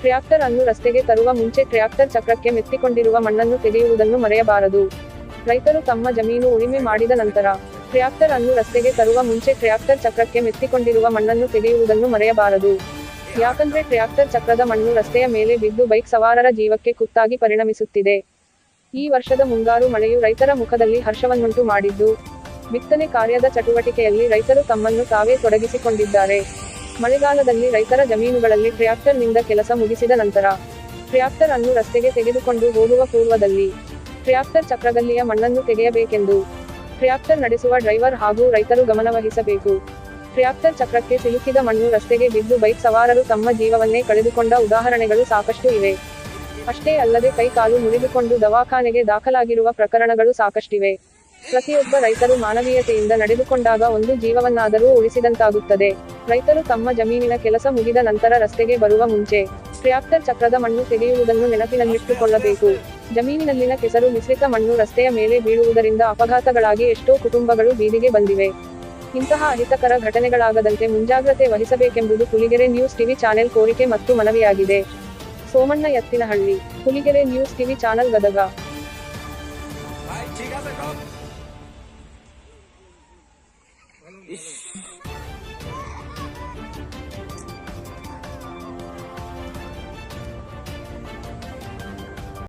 Tractor ಅನ್ನು ರಸ್ತೆಗೆ ತರುವ ಮುಂಚೆ ಟ್ರ್ಯಾಕ್ಟರ್ ಚಕ್ರಕ್ಕೆ ಮೆತ್ತಿಕೊಂಡಿರುವ ಮಣ್ಣನ್ನು ತೆಗೆಯುವುದನ್ನು ಮರೆಯಬಾರದು. ರೈತರು ತಮ್ಮ ಜಮೀನು ಉಳಿಮೆ ಮಾಡಿದ ನಂತರ ಟ್ರ್ಯಾಕ್ಟರ್ ಅನ್ನು ರಸ್ತೆಗೆ ತರುವ ಮುಂಚೆ ಟ್ರ್ಯಾಕ್ಟರ್ ಚಕ್ರಕ್ಕೆ ಮೆತ್ತಿಕೊಂಡಿರುವ ಮಣ್ಣನ್ನು ತೆಗೆಯುವುದನ್ನು ಮರೆಯಬಾರದು. ಯಾಕಂದ್ರೆ ಟ್ರ್ಯಾಕ್ಟರ್ ಚಕ್ರದ ಮಣ್ಣು ರಸ್ತೆಯ ಮೇಲೆ ಬಿದ್ದು ಬೈಕ್ ಸವಾರರ ಜೀವಕ್ಕೆ ಕುತ್ತಾಗಿ ಪರಿಣಮಿಸುತ್ತಿದೆ. ಈ ವರ್ಷದ ಮುಂಗಾರು ಮಳೆಯು ರೈತರ ಮುಖದಲ್ಲಿ ಹರ್ಷವನ್ನುಂಟು ಮಾಡಿದ್ದು ಬಿತ್ತನೆ ಕಾರ್ಯದ ಚಟುವಟಿಕೆಯಲ್ಲಿ ರೈತರು ತಮ್ಮನ್ನು ತಾವೇ ತೊಡಗಿಸಿಕೊಂಡಿದ್ದಾರೆ. ಮಳೆಗಾಲದಲ್ಲಿ ರೈತರ ಜಮೀನುಗಳಲ್ಲಿ ಟ್ರ್ಯಾಕ್ಟರ್ನಿಂದ ಕೆಲಸ ಮುಗಿಸಿದ ನಂತರ, ಟ್ರ್ಯಾಕ್ಟರ್ ಅನ್ನು ರಸ್ತೆಗೆ ತೆಗೆದುಕೊಂಡು ಹೋಗುವ ಪೂರ್ವದಲ್ಲಿ, ಟ್ರ್ಯಾಕ್ಟರ್ ಚಕ್ರದಲ್ಲಿಯ ಮಣ್ಣನ್ನು ತೆಗೆಯಬೇಕೆಂದು, ಟ್ರ್ಯಾಕ್ಟರ್ ನಡೆಸುವ ಡ್ರೈವರ್ ಹಾಗೂ ರೈತರು ಗಮನವಹಿಸಬೇಕು ಟ್ರ್ಯಾಕ್ಟರ್ ಚಕ್ರಕ್ಕೆ ಸಿಲುಕಿದ ಮಣ್ಣು ರಸ್ತೆಗೆ ಬಿದ್ದು ಬೈಕ್ ಸವಾರರು ತಮ್ಮ ಜೀವವನ್ನೇ ಕಳೆದುಕೊಂಡ ಉದಾಹರಣೆಗಳು ಸಾಕಷ್ಟು ಇವೆ. ಅಷ್ಟೇ ಅಲ್ಲದೆ ಕೈ ಕಾಲು ಮುರಿದುಕೊಂಡು ದವಾಖಾನೆಗೆ ದಾಖಲಾಗಿರುವ ಪ್ರಕರಣಗಳು ಸಾಕಷ್ಟಿವೆ. ಪ್ರತಿಯೊಬ್ಬ ರೈತರು ಮಾನವೀಯತೆಯಿಂದ ನಡೆದುಕೊಂಡಾಗ ಒಂದು ಜೀವವನ್ನಾದರೂ ಉಳಿಸಿದಂತಾಗುತ್ತದೆ. ರೈತರು ತಮ್ಮ ಜಮೀನಿನ ಕೆಲಸ ಮುಗಿದ ನಂತರ ರಸ್ತೆಗೆ ಬರುವ ಮುಂಚೆ ಟ್ರ್ಯಾಕ್ಟರ್ ಚಕ್ರದ ಮಣ್ಣು ತೆಗೆಯುವುದನ್ನು ನೆನಪಿನಲ್ಲಿಟ್ಟುಕೊಳ್ಳಬೇಕು. ಜಮೀನಿನಲ್ಲಿನ ಕೆಸರು ಮಿಶ್ರಿತ ಮಣ್ಣು ರಸ್ತೆಯ ಮೇಲೆ ಬೀಳುವುದರಿಂದ ಅಪಘಾತಗಳಾಗಿ ಎಷ್ಟೋ ಕುಟುಂಬಗಳು ಬೀದಿಗೆ ಬಂದಿವೆ. ಇಂತಹ ಅಹಿತಕರ ಘಟನೆಗಳಾಗದಂತೆ ಮುಂಜಾಗ್ರತೆ ವಹಿಸಬೇಕೆಂಬುದು ಕುಲಿಗೆರೆ ನ್ಯೂಸ್ ಟಿವಿ ಚಾನೆಲ್ ಕೋರಿಕೆ ಮತ್ತು ಮನವಿಯಾಗಿದೆ. Somanna Ettinahalli Kuligere news TV channel Gadag. ইস